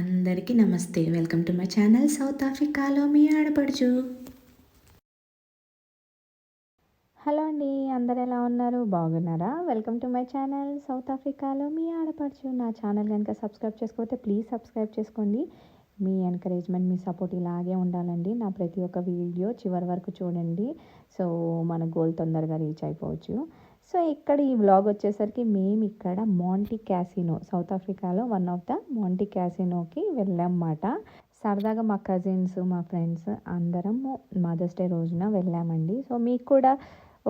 అందరికీ నమస్తే. Welcome to my channel south ఆఫ్రికాలో మీ ఆడపడుచు. హలో అండి అందరు ఎలా ఉన్నారు? బాగున్నారా? Welcome to my channel south ఆఫ్రికాలో మీ ఆడపడుచు. నా ఛానల్ కనుక సబ్స్క్రైబ్ చేసుకోకపోతే ప్లీజ్ సబ్స్క్రైబ్ చేసుకోండి. మీ ఎంకరేజ్మెంట్ మీ సపోర్ట్ ఇలాగే ఉండాలండి. నా ప్రతి ఒక్క వీడియో చివరి వరకు చూడండి. సో మన గోల్ తొందరగా రీచ్ అయిపోవచ్చు. సో ఇక్కడ ఈ వ్లాగ్ వచ్చేసరికి మేము ఇక్కడ మాంటీ క్యాసినో సౌత్ ఆఫ్రికాలో వన్ ఆఫ్ ద మాంటీ క్యాసినోకి వెళ్ళామన్నమాట. సరదాగా మా కజిన్స్ మా ఫ్రెండ్స్ అందరము మదర్స్ డే రోజున వెళ్ళామండి. సో మీకు కూడా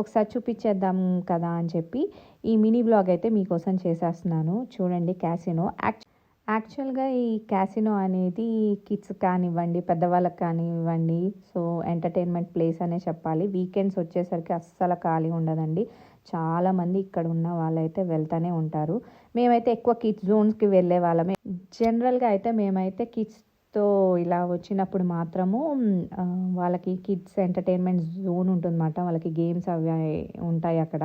ఒకసారి చూపించేద్దాం కదా అని చెప్పి ఈ మినీ బ్లాగ్ అయితే మీకోసం చేసేస్తున్నాను. చూడండి క్యాసినో యాక్చు యాక్చువల్గా ఈ క్యాసినో అనేది కిడ్స్ కానివ్వండి పెద్దవాళ్ళకి కానివ్వండి సో ఎంటర్టైన్మెంట్ ప్లేస్ అనే చెప్పాలి. వీకెండ్స్ వచ్చేసరికి అస్సలు ఖాళీ ఉండదండి. చాలామంది ఇక్కడ ఉన్న వాళ్ళైతే వెళ్తూనే ఉంటారు. మేమైతే ఎక్కువ కిడ్స్ జోన్స్కి వెళ్ళే వాళ్ళమే. జనరల్గా అయితే మేమైతే కిడ్స్తో ఇలా వచ్చినప్పుడు మాత్రము వాళ్ళకి కిడ్స్ ఎంటర్టైన్మెంట్ జోన్ ఉంటుందన్నమాట. వాళ్ళకి గేమ్స్ అవి ఉంటాయి అక్కడ.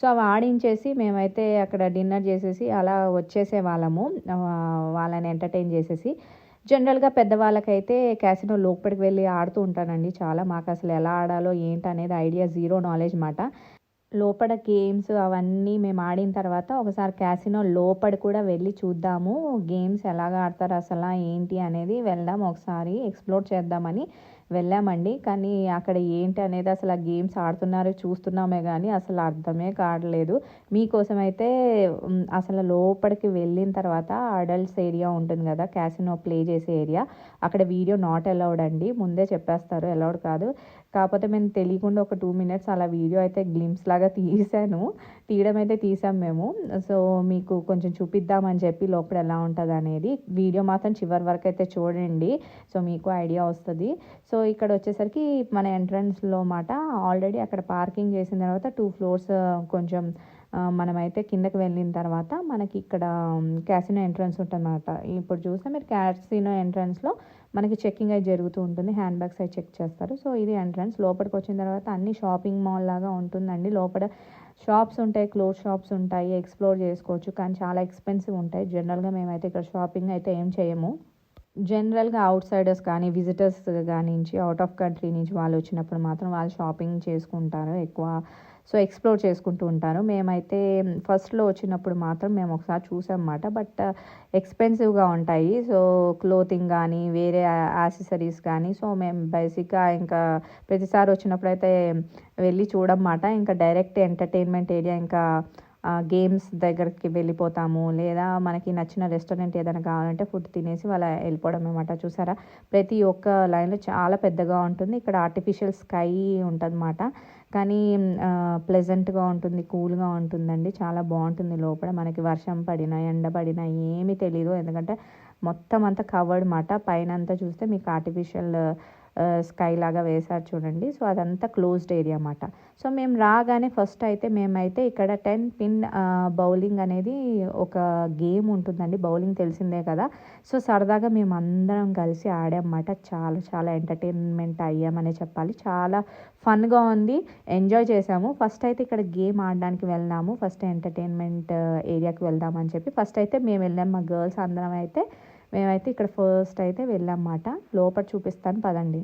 సో అవి ఆడించేసి మేమైతే అక్కడ డిన్నర్ చేసేసి అలా వచ్చేసే వాళ్ళము. వాళ్ళని ఎంటర్టైన్ చేసేసి జనరల్గా పెద్దవాళ్ళకైతే క్యాసినో లోపలికి వెళ్ళి ఆడుతూ ఉంటానండి. చాలా మాకు అసలు ఎలా ఆడాలో ఏంటి అనేది ఐడియా జీరో నాలెడ్జ్ మాట లోపల గేమ్స్ అవన్నీ మేము ఆడిన తర్వాత ఒకసారి క్యాసినో లోపల కూడా వెళ్ళి చూద్దాము. గేమ్స్ ఎలాగ ఆడతారు అసలు ఏంటి అనేది వెళ్దాం ఒకసారి ఎక్స్ప్లోర్ చేద్దామని వెళ్ళామండి. కానీ అక్కడ ఏంటి అనేది అసలు ఆ గేమ్స్ ఆడుతున్నారో చూస్తున్నామే కానీ అసలు అర్థమే కావట్లేదు. మీకోసం అయితే అసలు లోపలికి వెళ్ళిన తర్వాత అడల్ట్స్ ఏరియా ఉంటుంది కదా క్యాసినో ప్లే చేసే ఏరియా. అక్కడ వీడియో నాట్ అలౌడ్ అండి. ముందే చెప్పేస్తారు అలౌడ్ కాదు. కాకపోతే మేము తెలియకుండా ఒక టూ మినిట్స్ అలా వీడియో అయితే గ్లిమ్స్ లాగా తీసాను. తీయడం అయితే తీసాం మేము. సో మీకు కొంచెం చూపిద్దామని చెప్పి లోపల ఎలా ఉంటుంది అనేది వీడియో మాత్రం చివరి వరకు అయితే చూడండి. సో మీకు ఐడియా వస్తుంది. సో సో ఇక్కడ వచ్చేసరికి మన ఎంట్రన్స్లో మాట ఆల్రెడీ అక్కడ పార్కింగ్ చేసిన తర్వాత టూ ఫ్లోర్స్ కొంచెం మనమైతే కిందకి వెళ్ళిన తర్వాత మనకి ఇక్కడ క్యాసినో ఎంట్రన్స్ ఉంటుందన్నమాట. ఇప్పుడు చూస్తే మీరు క్యాసినో ఎంట్రన్స్లో మనకి చెక్కింగ్ అయితే జరుగుతూ ఉంటుంది. హ్యాండ్ బ్యాగ్స్ అయితే చెక్ చేస్తారు. సో ఇది ఎంట్రన్స్. లోపలికి వచ్చిన తర్వాత అన్ని షాపింగ్ మాల్ లాగా ఉంటుందండి. లోపల షాప్స్ ఉంటాయి క్లోత్ షాప్స్ ఉంటాయి ఎక్స్ప్లోర్ చేసుకోవచ్చు. కానీ చాలా ఎక్స్పెన్సివ్ ఉంటాయి. జనరల్గా మేమైతే ఇక్కడ షాపింగ్ అయితే ఏం చేయము. జనరల్గా అవుట్ సైడర్స్ కానీ విజిటర్స్ కానీ నుంచి అవుట్ ఆఫ్ కంట్రీ నుంచి వాళ్ళు వచ్చినప్పుడు మాత్రం వాళ్ళు షాపింగ్ చేసుకుంటారు ఎక్కువ. సో ఎక్స్ప్లోర్ చేసుకుంటూ ఉంటారు. మేమైతే ఫస్ట్లో వచ్చినప్పుడు మాత్రం మేము ఒకసారి చూసామన్నమాట. బట్ ఎక్స్పెన్సివ్గా ఉంటాయి. సో క్లోతింగ్ కానీ వేరే యాక్సెసరీస్ కానీ. సో మేము బేసిక్గా ఇంకా ప్రతిసారి వచ్చినప్పుడు అయితే వెళ్ళి చూడమాట ఇంకా డైరెక్ట్ ఎంటర్టైన్మెంట్ ఏరియా ఇంకా గేమ్స్ దగ్గరికి వెళ్ళిపోతాము. లేదా మనకి నచ్చిన రెస్టారెంట్ ఏదైనా కావాలంటే ఫుడ్ తినేసి వాళ్ళ వెళ్ళిపోవడం అనమాట చూసారా? ప్రతి ఒక్క లైన్లో చాలా పెద్దగా ఉంటుంది. ఇక్కడ ఆర్టిఫిషియల్ స్కై ఉంటుందన్నమాట. కానీ ప్లెజెంట్గా ఉంటుంది కూల్గా ఉంటుందండి. చాలా బాగుంటుంది లోపల. మనకి వర్షం పడినా ఎండ పడినా ఏమీ తెలియదు ఎందుకంటే మొత్తం అంతా కవర్డ్ మాట పైన అంతా చూస్తే మీకు ఆర్టిఫిషియల్ స్కై లాగా వేశారు చూడండి. సో అదంతా క్లోజ్డ్ ఏరియా అన్నమాట. సో మేము రాగానే ఫస్ట్ అయితే మేమైతే ఇక్కడ టెన్ పిన్ బౌలింగ్ అనేది ఒక గేమ్ ఉంటుందండి. బౌలింగ్ తెలిసిందే కదా. సో సరదాగా మేము అందరం కలిసి ఆడామన్నమాట. చాలా చాలా ఎంటర్టైన్మెంట్ అయ్యామనే చెప్పాలి. చాలా ఫన్గా ఉంది. ఎంజాయ్ చేసాము ఫస్ట్ అయితే ఇక్కడ గేమ్ ఆడడానికి వెళ్దాము ఫస్ట్ ఎంటర్టైన్మెంట్ ఏరియాకి వెళ్దామని చెప్పి. ఫస్ట్ అయితే మేము వెళ్ళాం మా గర్ల్స్ అందరం అయితే. మేమైతే ఇక్కడ ఫస్ట్ అయితే వెళ్ళామాట లోపల చూపిస్తాను పదండి.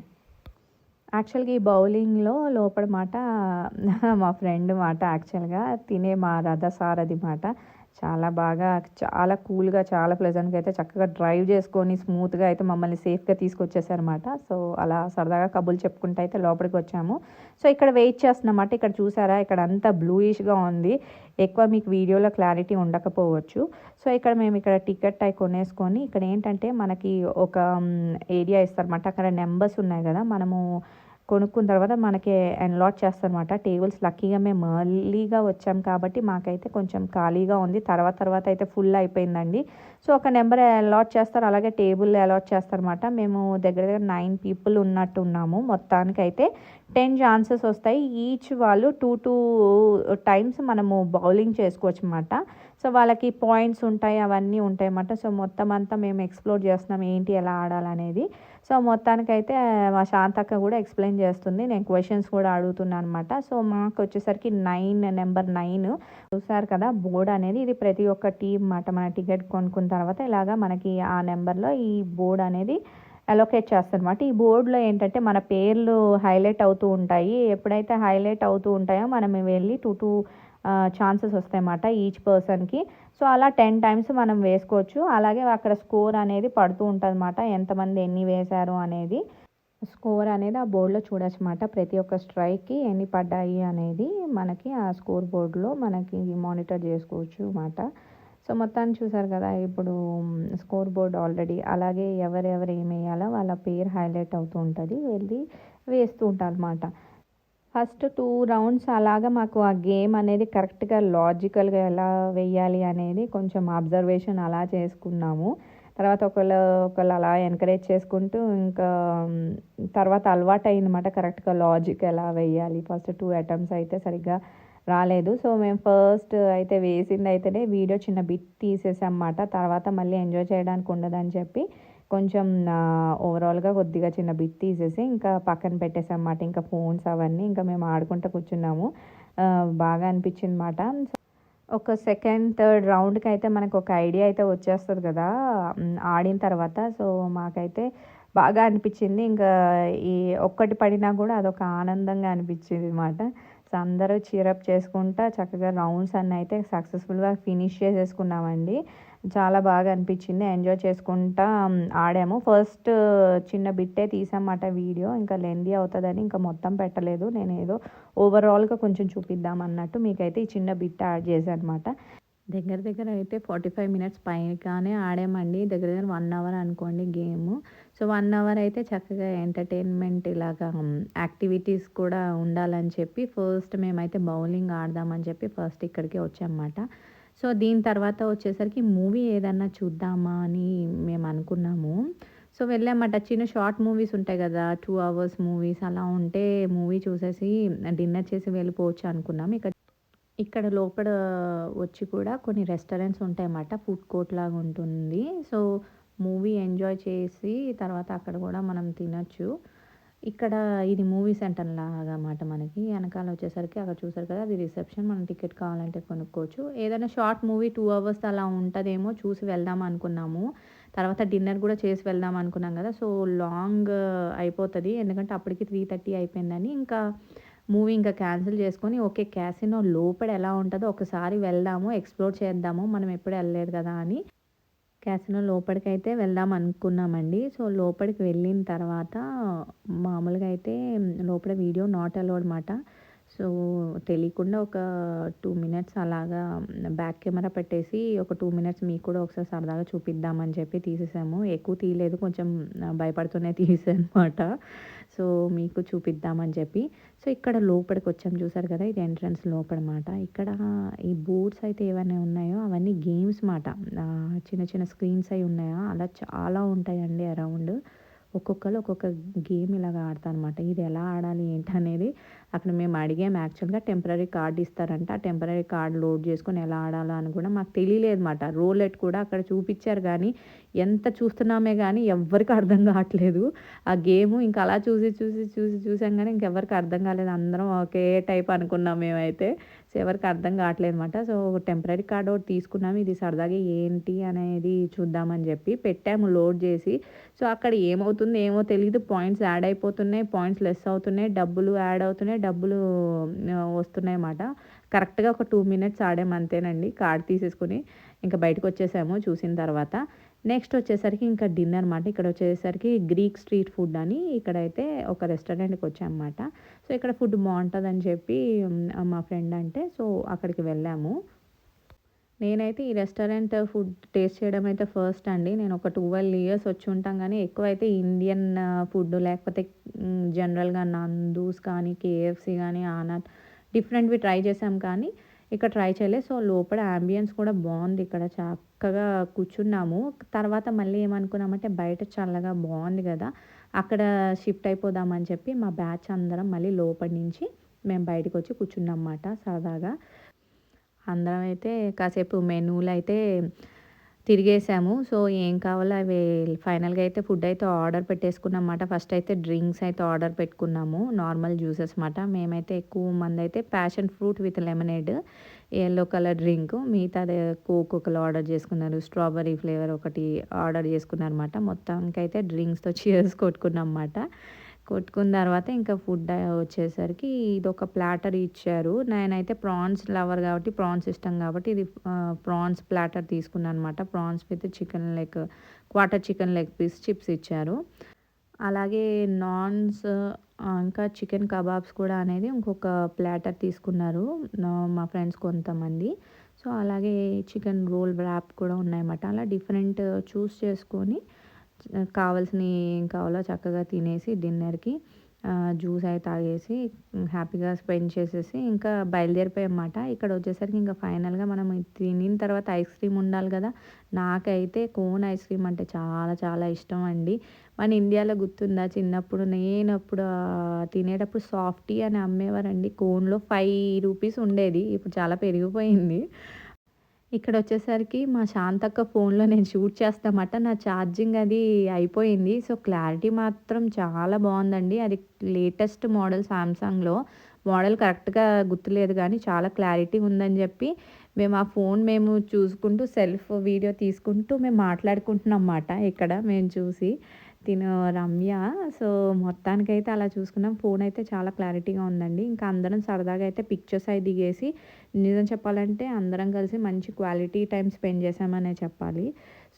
యాక్చువల్గా ఈ బౌలింగ్లో లోపల మాట మా ఫ్రెండ్ మాట యాక్చువల్గా తినే మా రథసారథి మాట. చాలా బాగా చాలా కూల్గా చాలా ప్లెజెంట్గా అయితే చక్కగా డ్రైవ్ చేసుకొని స్మూత్గా అయితే మమ్మల్ని సేఫ్గా తీసుకొచ్చేసారనమాట సో అలా సరదాగా కబుర్లు చెప్పుకుంటూ అయితే లోపలికి వచ్చాము. సో ఇక్కడ వెయిట్ చేస్తున్నమాట. ఇక్కడ చూసారా? ఇక్కడ అంతా బ్లూయిష్గా ఉంది. ఎక్కువ మీకు వీడియోలో క్లారిటీ ఉండకపోవచ్చు. సో ఇక్కడ మేము ఇక్కడ టికెట్ అయి కొనేసుకొని ఇక్కడ ఏంటంటే మనకి ఒక ఏరియా ఇస్తారన్నమాట. అక్కడ నెంబర్స్ ఉన్నాయి కదా. మనము కొనుక్కున్న తర్వాత మనకి అన్లాట్ చేస్తారనమాట టేబుల్స్ లక్కీగా మేము మళ్ళీగా వచ్చాం కాబట్టి మాకైతే కొంచెం ఖాళీగా ఉంది. తర్వాత తర్వాత అయితే ఫుల్ అయిపోయిందండి. సో ఒక నెంబర్ అలాట్ చేస్తారు. అలాగే టేబుల్ అలాట్ చేస్తారనమాట మేము దగ్గర దగ్గర నైన్ పీపుల్ ఉన్నట్టు ఉన్నాము. మొత్తానికి అయితే టెన్ ఛాన్సెస్ వస్తాయి. ఈచ్ వాళ్ళు టూ టూ టైమ్స్ మనము బౌలింగ్ చేసుకోవచ్చు అనమాట సో వాళ్ళకి పాయింట్స్ ఉంటాయి అవన్నీ ఉంటాయి అన్నమాట సో మొత్తం అంతా మేము ఎక్స్ప్లోర్ చేస్తున్నాం. ఏంటి ఎలా ఆడాలనేది. సో మొత్తానికైతే మా శాంతక్క కూడా ఎక్స్ప్లెయిన్ చేస్తుంది. నేను క్వశ్చన్స్ కూడా అడుగుతున్నాను అనమాట సో మాకు వచ్చేసరికి నైన్ నెంబర్ నైన్. చూసారు కదా బోర్డ్ అనేది ఇది ప్రతి ఒక్క టీం మాట మన టికెట్ కొనుక్కున్న తర్వాత ఇలాగా మనకి ఆ నెంబర్లో ఈ బోర్డ్ అనేది అలొకేట్ చేస్తారనమాట ఈ బోర్డులో ఏంటంటే మన పేర్లు హైలైట్ అవుతూ ఉంటాయి. ఎప్పుడైతే హైలైట్ అవుతూ ఉంటాయో మనం వెళ్ళి టూ టూ ఛాన్సెస్ వస్తాయన్నమాట ఈచ్ పర్సన్కి. సో అలా టెన్ టైమ్స్ మనం వేసుకోవచ్చు. అలాగే అక్కడ స్కోర్ అనేది పడుతూ ఉంటుంది అనమాట ఎంతమంది ఎన్ని వేశారు అనేది. స్కోర్ అనేది ఆ బోర్డులో చూడొచ్చు అనమాట ప్రతి ఒక్క స్ట్రైక్కి ఎన్ని పడ్డాయి అనేది మనకి ఆ స్కోర్ బోర్డులో మనకి మానిటర్ చేసుకోవచ్చు అన్నమాట. సో మొత్తాన్ని చూసారు కదా ఇప్పుడు స్కోర్ బోర్డ్ ఆల్రెడీ అలాగే ఎవరెవరు ఏం వేయాలో వాళ్ళ పేరు హైలైట్ అవుతూ ఉంటుంది. వెళ్ళి వేస్తూ ఉంటారు అనమాట ఫస్ట్ టూ రౌండ్స్ అలాగా మాకు ఆ గేమ్ అనేది కరెక్ట్గా లాజికల్గా ఎలా వేయాలి అనేది కొంచెం అబ్జర్వేషన్ అలా చేసుకున్నాము. తర్వాత ఒకళ్ళు ఒకళ్ళు అలా ఎంకరేజ్ చేసుకుంటూ ఇంకా తర్వాత అలవాటు అయిందన్నమాట కరెక్ట్గా లాజిక్ ఎలా వేయాలి. ఫస్ట్ టూ అటెంప్ట్స్ అయితే సరిగ్గా రాలేదు. సో మేము ఫస్ట్ అయితే వేసింది అయితేనే వీడియో చిన్న బిట్ తీసేసాం అన్నమాట తర్వాత మళ్ళీ ఎంజాయ్ చేయడానికి ఉండదని చెప్పి కొంచెం ఓవరాల్గా కొద్దిగా చిన్న బిట్ తీసేసి ఇంకా పక్కన పెట్టేసామన్నమాట ఇంకా ఫోన్స్ అవన్నీ ఇంకా మేము ఆడుకుంటూ కూర్చున్నాము. బాగా అనిపించింది మాట ఒక సెకండ్ థర్డ్ రౌండ్కి అయితే మనకు ఒక ఐడియా అయితే వచ్చేస్తుంది కదా. ఆడిన తర్వాత. సో మాకైతే బాగా అనిపించింది. ఇంకా ఈ ఒక్కటి పడినా కూడా అదొక ఆనందంగా అనిపించింది అనమాట సో అందరూ చీరప్ చేసుకుంటా చక్కగా రౌండ్స్ అన్నీ అయితే సక్సెస్ఫుల్గా ఫినిష్ చేసేసుకున్నామండి. చాలా బాగా అనిపించింది. ఎంజాయ్ చేసుకుంటా ఆడాము. ఫస్ట్ చిన్న బిట్టే తీసామాట వీడియో ఇంకా లెందీ అవుతుందని ఇంకా మొత్తం పెట్టలేదు. నేను ఏదో ఓవరాల్గా కొంచెం చూపిద్దాం అన్నట్టు మీకైతే ఈ చిన్న బిట్ యాడ్ చేశాను అనమాట దగ్గర దగ్గర అయితే ఫార్టీ ఫైవ్ మినిట్స్ పైగానే ఆడామండి. దగ్గర దగ్గర వన్ అవర్ అనుకోండి గేమ్ సో వన్ అవర్ అయితే చక్కగా ఎంటర్టైన్మెంట్ ఇలాగా యాక్టివిటీస్ కూడా ఉండాలని చెప్పి ఫస్ట్ మేమైతే బౌలింగ్ ఆడదామని చెప్పి ఫస్ట్ ఇక్కడికి వచ్చామన్నమాట. సో దీని తర్వాత వచ్చేసరికి మూవీ ఏదన్నా చూద్దామా అని మేము అనుకున్నాము. సో వెళ్ళామట చిన్న షార్ట్ మూవీస్ ఉంటాయి కదా టూ అవర్స్ మూవీస్ అలా ఉంటే మూవీ చూసేసి డిన్నర్ చేసి వెళ్ళిపోవచ్చు అనుకున్నాం ఇక్కడ ఇక్కడ లోపల వచ్చి కూడా కొన్ని రెస్టారెంట్స్ ఉంటాయన్నమాట. ఫుడ్ కోర్ట్ లాగా ఉంటుంది. సో మూవీ ఎంజాయ్ చేసి తర్వాత అక్కడ కూడా మనం తినచ్చు. ఇక్కడ ఇది మూవీ సెంటర్ లాగా అన్నమాట మనకి. వెనకాల వచ్చేసరికి అక్కడ చూసారు కదా అది రిసెప్షన్. మనం టికెట్ కావాలంటే కొనుక్కోవచ్చు. ఏదైనా షార్ట్ మూవీ టూ అవర్స్ అలా ఉంటుందేమో చూసి వెళ్దాం అనుకున్నాము. తర్వాత డిన్నర్ కూడా చేసి వెళ్దాం అనుకున్నాం కదా. సో లాంగ్ అయిపోతుంది. ఎందుకంటే అప్పటికి త్రీ థర్టీ అయిపోయిందని. ఇంకా మూవీ ఇంకా క్యాన్సిల్ చేసుకొని ఓకే క్యాసినో లోపల ఎలా ఉంటుందో ఒకసారి వెళ్దాము ఎక్స్ప్లోర్ చేద్దాము మనం ఎప్పుడు వెళ్ళలేదు కదా అని క్యాసినో లోపలికి అయితే వెళ్దాం అనుకున్నామండి. సో లోపలికి వెళ్ళిన తర్వాత మామూలుగా అయితే లోపల వీడియో నాట్ అలౌడ్ అనమాట సో తెలియకుండా ఒక టూ మినిట్స్ అలాగా బ్యాక్ కెమెరా పెట్టేసి ఒక టూ మినిట్స్ మీకు కూడా ఒకసారి సరదాగా చూపిద్దామని చెప్పి తీసేసాము. ఎక్కువ తీయలేదు కొంచెం భయపడుతూనే తీసానమాట. అనమాట సో మీకు చూపిద్దామని చెప్పి. సో ఇక్కడ లోపలికి వచ్చాం చూసారు కదా ఇది ఎంట్రన్స్ లోపలమాట ఇక్కడ ఈ బోర్డ్స్ అయితే ఏవైనా ఉన్నాయో అవన్నీ గేమ్స్ మాట. చిన్న చిన్న స్క్రీన్స్ అయి ఉన్నాయా? అలా చాలా ఉంటాయండి అరౌండ్. ఒక్కొక్కరు ఒక్కొక్క గేమ్ ఇలాగ ఆడతారు అనమాట ఇది ఎలా ఆడాలి ఏంటి అనేది అక్కడ మేము అడిగాము యాక్చువల్గా టెంపరీ కార్డ్ ఇస్తారంట. ఆ టెంపరీ కార్డ్ లోడ్ చేసుకొని ఎలా ఆడాలో అని కూడా మాకు తెలియలేదు అనమాట రోలెట్ కూడా అక్కడ చూపించారు కానీ ఎంత చూస్తున్నామే కానీ ఎవ్వరికి అర్థం కావట్లేదు. ఆ గేమ్ ఇంకా అలా చూసి చూసి చూసి చూసాం కానీ ఇంకెవరికి అర్థం కాలేదు. అందరం ఒకే టైప్ అనుకున్నాం మేమైతే. సో ఎవరికి అర్థం కావట్లేదు అనమాట సో టెంపరీ కార్డ్ ఒకటి తీసుకున్నాము ఇది సరదాగా ఏంటి అనేది చూద్దామని చెప్పి పెట్టాము లోడ్ చేసి. సో అక్కడ ఏమవుతుంది ఏమో తెలియదు పాయింట్స్ యాడ్ అయిపోతున్నాయి పాయింట్స్ లెస్ అవుతున్నాయి డబ్బులు యాడ్ అవుతున్నాయి డబ్బులు వస్తున్నాయి అన్నమాట కరెక్ట్గా ఒక టూ మినిట్స్ ఆడాము అంతేనండి. కార్డ్ తీసేసుకుని ఇంకా బయటకు వచ్చేసాము చూసిన తర్వాత. నెక్స్ట్ వచ్చేసరికి ఇంకా డిన్నర్ అనమాట ఇక్కడ వచ్చేసరికి గ్రీక్ స్ట్రీట్ ఫుడ్ అని ఇక్కడైతే ఒక రెస్టారెంట్కి వచ్చామన్నమాట. సో ఇక్కడ ఫుడ్ బాగుంటుందని చెప్పి మా ఫ్రెండ్ అంటే సో అక్కడికి వెళ్ళాము. నేనైతే ఈ రెస్టారెంట్ ఫుడ్ టేస్ట్ చేయడం అయితే ఫస్ట్ అండి. నేను ఒక ట్వెల్వ్ ఇయర్స్ వచ్చి ఉంటాం కానీ ఎక్కువ అయితే ఇండియన్ ఫుడ్ లేకపోతే జనరల్గా నందూస్ కానీ కేఎఫ్సి కానీ ఆనాథ్ డిఫరెంట్వి ట్రై చేసాం కానీ ఇక్కడ ట్రై చేయలేదు. సో లోపల అంబియన్స్ కూడా బాగుంది ఇక్కడ. చక్కగా కూర్చున్నాము. తర్వాత మళ్ళీ ఏమనుకున్నామంటే బయట చల్లగా బాగుంది కదా అక్కడ షిఫ్ట్ అయిపోదామని చెప్పి మా బ్యాచ్ అందరం మళ్ళీ లోపల నుంచి మేము బయటకు వచ్చి కూర్చున్నాం అన్నమాట సరదాగా. అందరం అయితే కాసేపు మెనూలు అయితే తిరిగేసాము. సో ఏం కావాలో అవి ఫైనల్గా అయితే ఫుడ్ అయితే ఆర్డర్ పెట్టేసుకున్నాం అన్నమాట ఫస్ట్ అయితే డ్రింక్స్ అయితే ఆర్డర్ పెట్టుకున్నాము. నార్మల్ జ్యూసెస్ అన్నమాట. మేమైతే ఎక్కువ మంది అయితే passion fruit with lemonade yellow colour drink మిగతాది కోక్ ఒకరు ఆర్డర్ చేసుకున్నారు. స్ట్రాబెర్రీ ఫ్లేవర్ ఒకటి ఆర్డర్ చేసుకున్నారు మొత్తానికైతే డ్రింక్స్తో చీర్స్ కొట్టుకున్నాం అన్నమాట కొట్టుకున్న తర్వాత ఇంకా ఫుడ్ వచ్చేసరికి ఇది ఒక ప్లాటర్ ఇచ్చారు. నేనైతే ప్రాన్స్ లవర్ కాబట్టి ప్రాన్స్ ఇష్టం కాబట్టి ఇది ప్రాన్స్ ప్లాటర్ తీసుకున్నాను అనమాట prawns with chicken leg quarter chicken leg piece chips ఇచ్చారు. అలాగే నాన్స్ ఇంకా చికెన్ కబాబ్స్ కూడా అనేది ఇంకొక ప్లాటర్ తీసుకున్నారు మా ఫ్రెండ్స్ కొంతమంది. సో అలాగే చికెన్ రోల్ ర్యాప్ కూడా ఉన్నాయన్నమాట. అలా డిఫరెంట్ చూస్ చేసుకొని కావాల్సినవి ఏం కావాలో చక్కగా తినేసి డిన్నర్కి జ్యూస్ అయితే తాగేసి హ్యాపీగా స్పెండ్ చేసేసి ఇంకా బయలుదేరిపోయామాట ఇక్కడ వచ్చేసరికి ఇంకా ఫైనల్గా మనం తినిన తర్వాత ఐస్ క్రీమ్ ఉండాలి కదా. నాకైతే కోన్ ఐస్ క్రీమ్ అంటే చాలా చాలా ఇష్టం అండి. మన ఇండియాలో గుర్తుందా? చిన్నప్పుడు నేను అప్పుడు తినేటప్పుడు సాఫ్టీ అని అమ్మేవారండి. కోన్లో ఫైవ్ రూపీస్ ఉండేది. ఇప్పుడు చాలా పెరిగిపోయింది. ఇక్కడ వచ్చేసరికి మా శాంతక్క ఫోన్లో నేను షూట్ చేస్తామట నా ఛార్జింగ్ అది అయిపోయింది. సో క్లారిటీ మాత్రం చాలా బాగుందండి. అది లేటెస్ట్ మోడల్ సామ్సంగ్లో. మోడల్ కరెక్ట్గా గుర్తులేదు కానీ చాలా క్లారిటీ ఉందని చెప్పి మేము ఆ ఫోన్ మేము చూసుకుంటూ సెల్ఫ్ వీడియో తీసుకుంటూ మేము మాట్లాడుకుంటున్నాం అన్నమాట ఇక్కడ మేము చూసి. తిను రమ్య. సో మొత్తానికైతే అలా చూసుకున్నాం. ఫోన్ అయితే చాలా క్లారిటీగా ఉందండి. ఇంకా అందరం సరదాగా అయితే పిక్చర్స్ అవి దిగేసి నిజం చెప్పాలంటే అందరం కలిసి మంచి క్వాలిటీ టైం స్పెండ్ చేసామనే చెప్పాలి.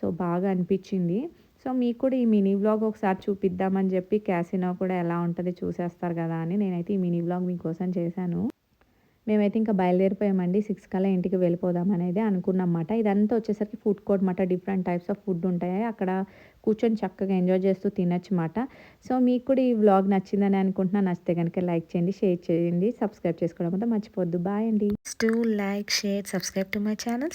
సో బాగా అనిపించింది. సో మీకు కూడా ఈ మినీ బ్లాగ్ ఒకసారి చూపిద్దామని చెప్పి క్యాసినో కూడా ఎలా ఉంటుంది చూసేస్తారు కదా అని నేనైతే ఈ మినీ బ్లాగ్ మీకోసం చేశాను. మేమైతే ఇంకా బయలుదేరిపోయామండి. సిక్స్ కల్లా ఇంటికి వెళ్ళిపోదాం అనేది అనుకున్నమాట. ఇదంతా వచ్చేసరికి ఫుడ్ కోర్ట్ మాట. డిఫరెంట్ టైప్స్ ఆఫ్ ఫుడ్ ఉంటాయి. అక్కడ కూర్చొని చక్కగా ఎంజాయ్ చేస్తూ తినచ్చు మాట సో మీకు కూడా ఈ వ్లాగ్ నచ్చిందని అనుకుంటున్నా. నచ్చితే కనుక లైక్ చేయండి షేర్ చేయండి సబ్స్క్రైబ్ చేసుకోవడం అంతా మర్చిపోద్దు బాయ్ అండి. Do like share subscribe to my channel.